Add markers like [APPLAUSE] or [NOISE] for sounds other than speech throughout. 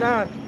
start.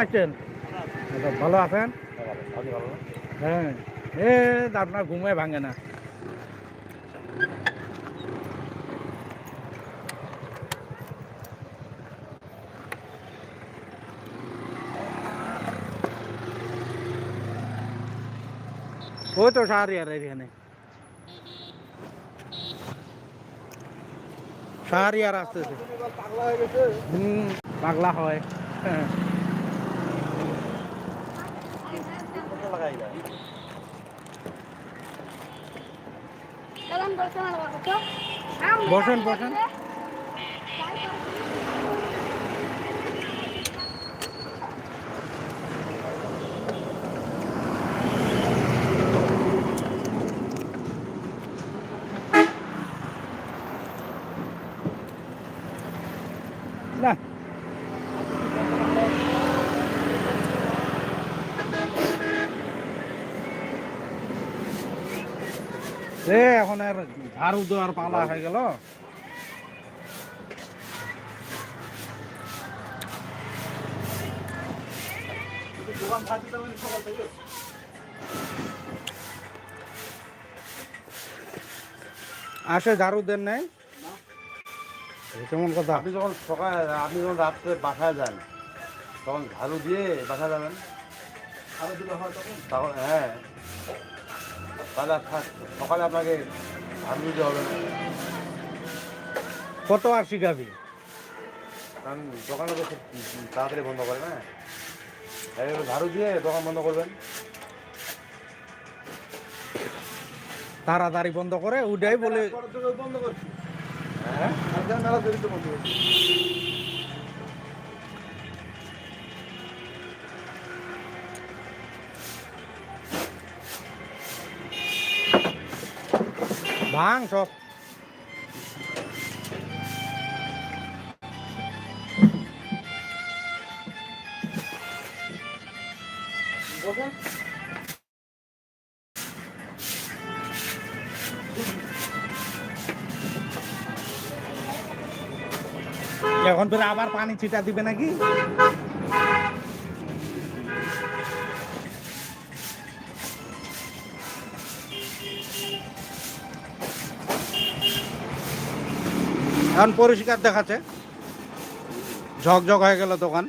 আসছেন আচ্ছা, ভালো আছেন? হ্যাঁ। এ আপনার ঘুমে ভাঙে না। ওই তো সাহারিয়ার এখানে। সাহারিয়ার আসতেছে। হুম পাগলা হয়। হ্যাঁ। বসেন, বসেন। না এ এখন আর ঝাড়ু দেওয়ার পালা হয়ে গেল। আসে ঝাড়ু দেন নাই? কেমন কথা? আপনি যখন সকাল আপনি যখন রাত্রে বাসায় যান তখন ঝাড়ু দিয়ে বাসায় যাবেন? তখন? হ্যাঁ। তাহলে সকালে আপনাকে কত আর শিখাবি কারণ দোকানে তো তাড়াতাড়ি বন্ধ করে না। ঝাড়ু দিয়ে দোকান বন্ধ করবেন। তাড়াতাড়ি বন্ধ করে উঠাই বলে বন্ধ করছি। হ্যাঁ? মেলা বন্ধ করছি। ভাঙ সব এখন ফের আবার পানি ছিটা দিবে নাকি এখন পরিষ্কার দেখাচ্ছে। ঝকঝক হয়ে গেল দোকান।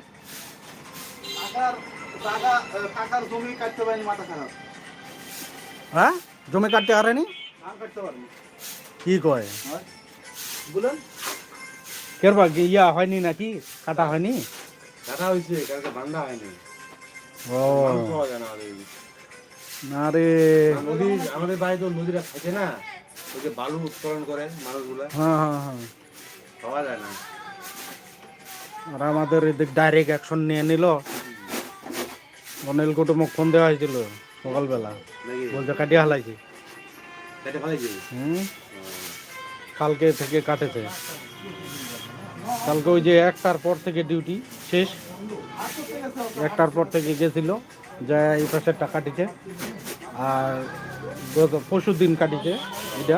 হ্যাঁ? জমি কাটতে পারেনি? কি কয়? বলেন। কেরবা ইয়া হয়নি নাকি? কাটা হয়নি? কাটা হয়েছে কালকে হয়নি। ও। না আমাদের এদিকে। না রে। আমাদের বাড়ি তো নদীটা থাকে না ওই যে বালু উত্তোলন করে মানুষগুলা। হ্যাঁ হ্যাঁ হ্যাঁ। পাওয়া যায় না। আর আমাদের এদিক ডাইরেক্ট অ্যাকশন নিয়ে নিল। অনিল কুটুমক ফোন দেওয়া হয়েছিল সকালবেলা। বলছে কাটিয়ে হালাইছি হুম? কালকে থেকে কাটেছে। কালকে ওই যে একটার পর থেকে ডিউটি শেষ। একটার পর থেকে গেছিল যা এই পাশেরটা কাটিছে। আর পরশু দিন কাটিছে এটা।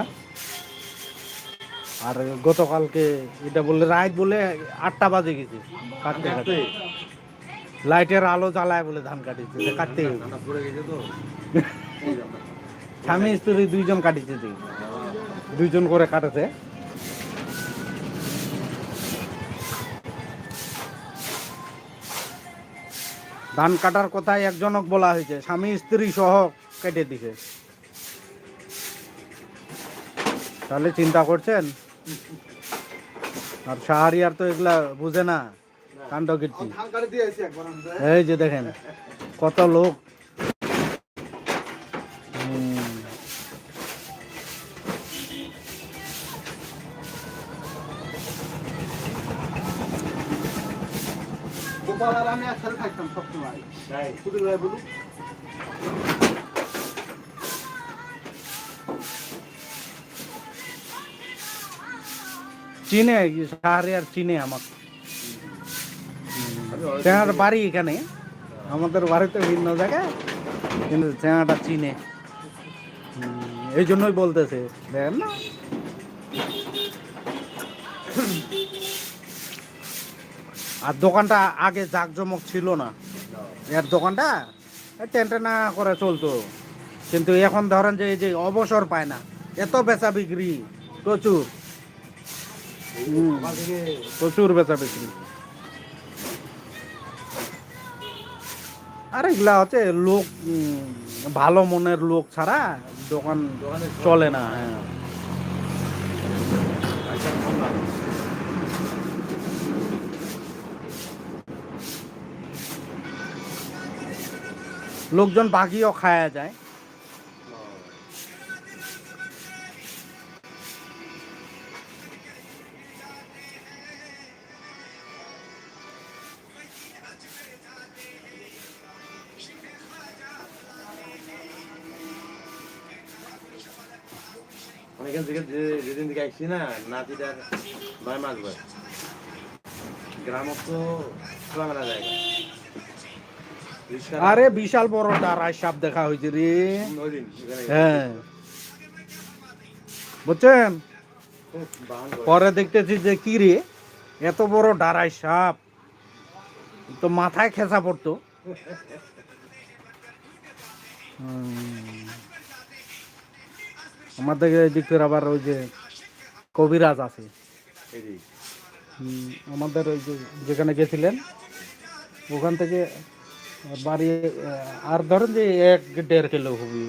আর গতকালকে এটা বললে, রাত বলে আটটা বাজে গেছে। কাটতে কাটতে। লাইটের আলো জ্বালায় বলে ধান কাটিছে কাটতে স্বামী স্ত্রী দুইজন কাটিছে দুইজন করে কাটেছে। ধান কাটার কথায় একজনক বলা হয়েছে, স্বামী স্ত্রী সহ কেটে দিছে। তাহলে চিন্তা করছেন? আর শাহরিয়ার তো এগুলা বুঝে না কাণ্ড কীর্তি। এই যে দেখেন কত লোক। গোপাল আর আমি একসাথে থাকতাম সবসময়। শুধু বলুন। চিনে শাহরিয়ার চিনে আমাকে। চেনার বাড়ি এখানে। আমাদের বাড়িতে ভিন্ন জায়গায়, কিন্তু চেনাটা চিনে। এই জন্যই বলতেছে, দেখেন না? আর দোকানটা আগে জাকজমক ছিল না। এর দোকানটা টেনটে না করে চলতো। কিন্তু এখন ধরেন যে, এই যে অবসর পায় না, এত বেচা বিক্রি প্রচুর। প্রচুর বেচা বিক্রি আর এগুলা হচ্ছে লোক ভালো মনের লোক ছাড়া দোকান চলে না হ্যাঁ। লোকজন বাকিও খায়া যায়। এখান থেকে যেদিন থেকে আসছি না নাতিটার নয় মাস বয়স। গ্রামত তো খোলামেলা জায়গা। আরে বিশাল বড় ডারাই সাপ দেখা হয়েছে রে। হ্যাঁ। বুঝছেন। পরে দেখতেছি যে কি রে? এত বড় ডারাই সাপ। তো মাথায় খেসা পড়তো। [LAUGHS] হুম। আমাদের এদিক থেকে আবার ওই যে কবিরাজ আছে। দিক। আমাদের ওই যে যেখানে গেছিলেন, ওখান থেকে বাড়ি আর ধরেন যে এক দেড় কিলো হবে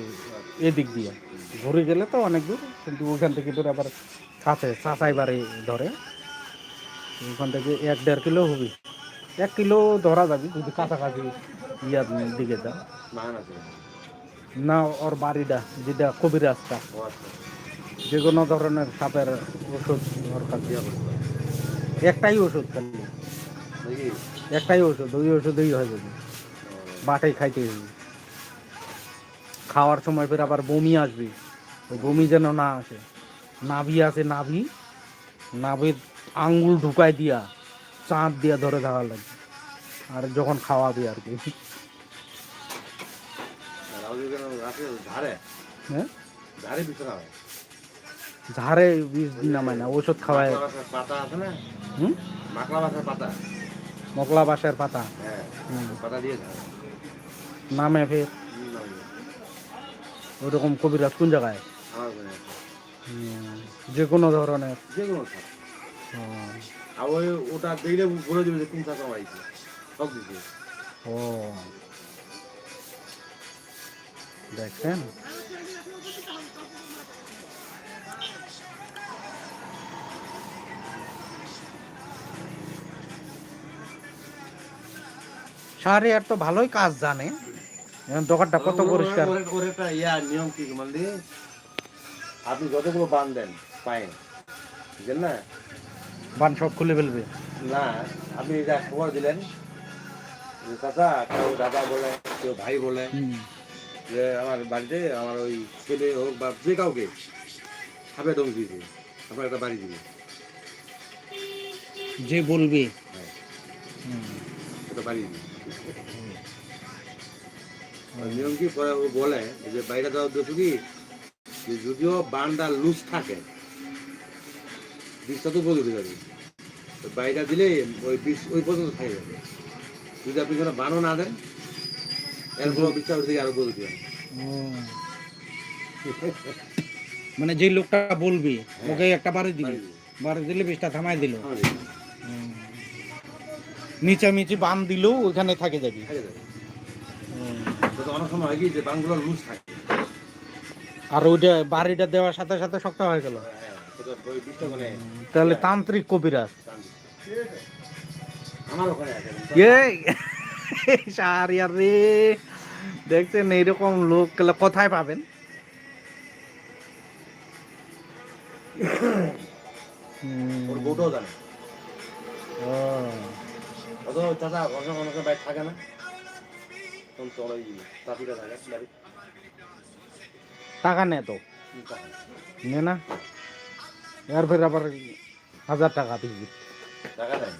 এদিক দিয়ে। ঘুরে গেলে তো অনেক দূর, কিন্তু ওখান থেকে ধরে আবার কাছে, চাচাই বাড়ি ধরে। ওখান থেকে এক দেড় কিলো হবে এক কিলো ধরা যাবে, যদি কাছাকাছি ইয়ার দিকে যা না ওর বাড়িটা যেটা কবিরাজটা যে কোনো ধরনের সাপের ওষুধ ওর কাছে। একটাই ওষুধ খালি। একটাই ওষুধ ওই ওষুধেই হয়ে যাবে। বাটাই খাইতে হবে। খাওয়ার সময় ফের আবার বমি আসবে। ওই বমি যেন না আসে। নাভি আছে নাভি। নাভির আঙ্গুল ঢুকাই দিয়া চাঁদ দিয়া ধরে থাকা লাগবে। আর যখন খাওয়াবে আর কি। ধারে। হ্যাঁ? ধারে বিছানা হয় ঝাড়ে নামায় না ওষুধ খাওয়ায়। পাতা আছে না? হুম? মাকড়া বাসার পাতা। মকলা বাসের পাতা। হ্যাঁ পাতা দিয়ে নামে ফের। ওরকম কবিরাজ কোন জায়গায়? যে কোনো ধরনের। যে কোনো আর ওই ওটা দেখলে বলে দেবে যে কোন সাপ কামাইছে সব দিচ্ছে ও। দেখছেন শাহরিয়ার তো ভালোই কাজ জানে। দোকানটা কত পরিষ্কার। নিয়ম কি মানে আপনি যতগুলো বান দেন পায়ে বুঝলেন না? বান সব খুলে ফেলবে। না আপনি এটা খবর দিলেন যে চাচা কেউ দাদা বলে কেউ ভাই বলে। যে আমার বাড়িতে আমার ওই ছেলে হোক বা যে কাউকে সাপে দম দিয়েছে আপনার একটা বাড়ি দিবে। যে বলবে। হ্যাঁ। একটা বাড়ি দিবে। নিয়ম কি পরে ও বলে যে বাইরে দেওয়ার উদ্দেশ্য কি? যে যদিও বানটা লুজ থাকে বিষটা তো বলে উঠে যাবে বাইরে দিলে ওই বিষ ওই পর্যন্ত খাই যাবে যদি আপনি কোনো বানও না দেন এরপর আরও বলে দেবেন মানে যে লোকটা বলবে ওকে একটা বাড়ি দিবে। বাড়ি দিলে বিষটা থামাই দিল। নিচামিচি বান দিলেও ওইখানে থাকে যাবি। অনেক সময় হয় কি যে বানগুলো লুজ থাকে। আর ওইটা বাড়িটা দেওয়ার সাথে সাথে শক্ত হয়ে গেল। হ্যাঁ, বিষটা মানে তাহলে তান্ত্রিক কবিরাজ। আমার ওখানে সারিয়ার রে। দেখছেন এইরকম লোক কোথায় পাবেন? থাকে না। টাকা নে তো? নে না? এর ফের আবার হাজার টাকা দিবি। টাকা দেয়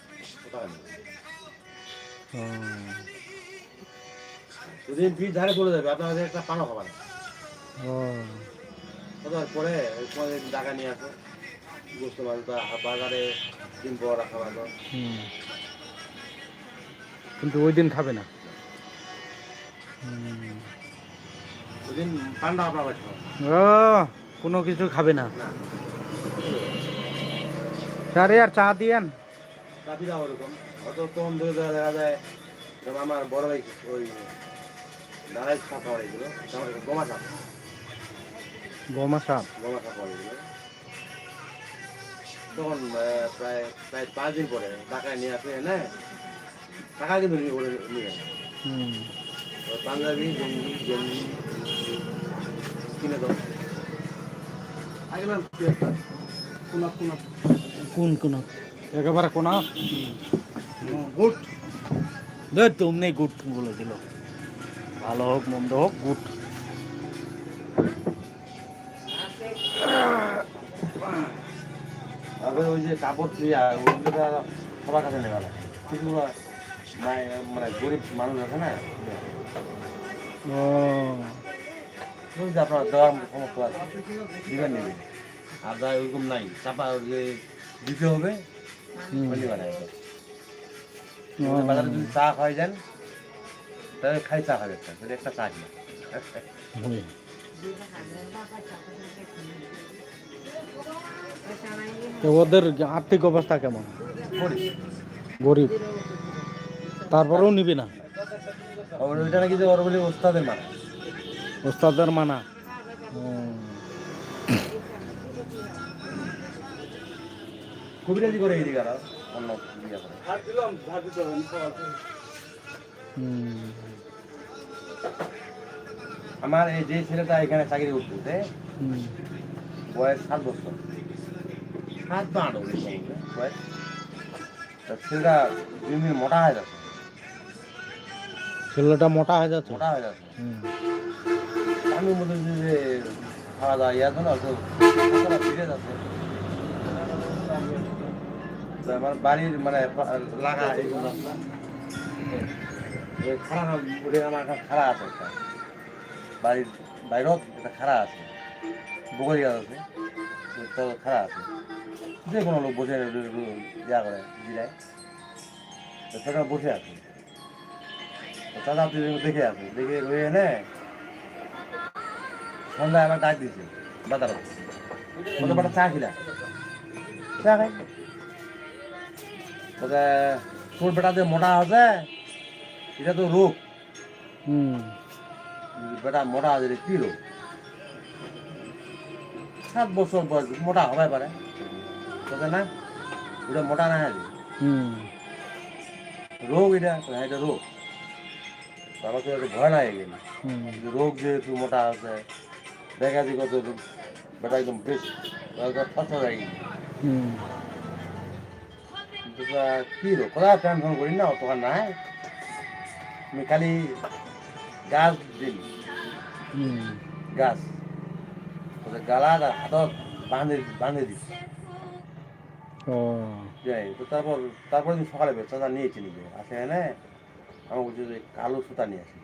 ও টাকা নেই দুদিন ধারে চলে যাবে আপনার একটা পানো খাবার ও। কত পরে ওই সময় টাকা নিয়ে আসো বুঝতে পারতো বাজারে দিন পর রাখা ভালো হুম। কিন্তু ওই দিন খাবে না। হুম। দুদিন ঠান্ডা আপনার কোনো কিছু খাবে না। আরে আর চা দিয়েন। চাপিটা ওরকম। অত তখন ধরে দেখা যায় যেমন আমার বড় ভাই ওই দাঁড়াই সাপ খাওয়া হয়েছিল গোমা সাপ। গমা সাপ? গোমা সাপ তখন প্রায় প্রায় পাঁচ দিন পরে টাকায় নিয়ে আসে না টাকা কিন্তু নিয়ে করে নিয়ে। পাঞ্জাবি গেঞ্জি গেঞ্জি কিনে দাও আগে কোনা কোন কোন একেবারে কোনা। গুড। দেখ তুমি গুড বলেছিল ভালো হোক মন্দ হোক গুড। তারপরে ওই যে কাপড় চিয়া ওইগুলো সবার কাছে নেওয়া লাগে কিছু মানে মানে গরিব মানুষ আছে না। ও। আপনার দেওয়ার সমস্ত আছে। দিবেন আর যা ওইরকম নাই। চাপা যে দিতে হবে। বাজারে যদি চা খাওয়াই যান তাহলে খাই চা খাবে একটা একটা চা কিনা। তো ওদের আর্থিক অবস্থা কেমন? গরিব। তারপরেও নিবি না? ওইটা নাকি যে ওর বলে ওস্তাদের মানা। ওস্তাদের মানা। কবিরাজি করে এইদিকে আর? অন্য ইয়ে করে। আমার এই যে ছেলেটা এখানে চাকরি করতেছে বয়স সাত বছর। সাত বা আট বছর। বয়স? তা ছেলেটা দিন দিন মোটা হয়ে যাচ্ছে। ছেলেটা মোটা হয়ে যাচ্ছে? মোটা হয়ে যাচ্ছে। আমি মনে হচ্ছে যে খাওয়া দাওয়া ইয়ে আছে না তো ফিরে যাচ্ছে। আমার বাড়ির মানে খাড়া উঠে আমার একটা খাড়া আছে একটা। বাড়ির বাইরেও একটা খাড়া আছে। বগরি গাছ আছে। খাড়া আছে। যে কোনো লোক বসে ইয়া করে, জিরায়। সেটা বসে আছে। তো দাদা তুই দেখে আছে। দেখে রয়ে এনে সন্ধ্যায় আমার ডাক দিয়েছে। বাজার। চা খিলা। চা খাই। তোর বেটা যে মোটা আছে এটা তো রোগ হুম। বেটা মোটা আছে কি রোগ সাত বছর বয়স মোটা হবে পারে বলছে না? ওটা মোটা না আছে হুম। রোগ এটা হ্যাঁ, এটা রোগ আমাকে একটু ভয় লাগে গেল হুম রোগ যেহেতু মোটা আছে দেখা যায় কত বেটা একদম বেশ ফসল হয়ে গেছে হুম কিন্তু তা কি রোগ কোথায় টেনশন করি না অতখান নাই। আমি খালি গাছ হুম। গাছ। গালা হাতত বাঁধে বাঁধে ও। যাই তো তারপর তারপর দিন সকালে বেশ চাচা নিয়েছি নিজে আসে এনে আমার বলছে যে কালো সুতা নিয়ে আসি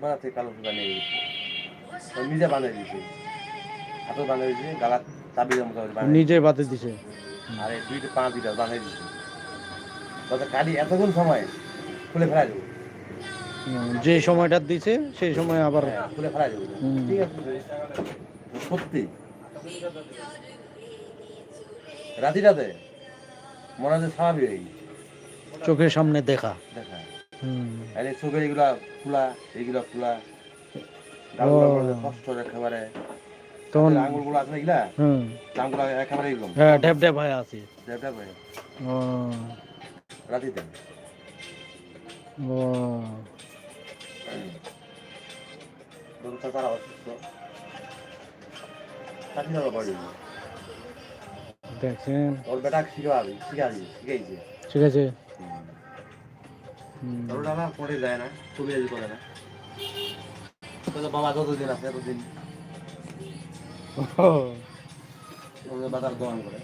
বাজার থেকে কালো সুতা নিয়ে গেছি নিজে বাঁধে দিয়েছি। হাতও বাঁধে দিয়েছি গালা চাবির মতো বাঁধে নিজে বাতে দিছে। আর এই দুইটা পা দুইটা বাঁধে দিয়েছি তবে কালি এতক্ষণ সময় খুলে ফেলা যাব? যে সময়টা দিছে সেই সময় আবার হ্যাঁ, খুলে ফেলা যাব। ঠিক আছে সত্যি? রাতিটাতে মনে হচ্ছে স্বাভাবিক হয়ে চোখের সামনে দেখা। দেখা। চোখের এগুলা খোলা এইগুলা খোলা কষ্ট একেবারে। তখন আঙুলগুলো আছে এগুলা হুম। আঙুল একেবারে এরকম হ্যাঁ ঢ্যাপ ঢ্যাপ হয়ে আছে। যেটা ভাই ও। রাতিতে ও। রোগটা তারা অসুস্থ। চাকরি দেওয়া বাড়ি। দেখছেন? ওর বেটা শিখাইছে। ঠিক আছে। হুম। ওর দাদা পড়ে যায় না আজ করে না। বাবা যতদিন আছে এতদিন বাজার দোকান করে।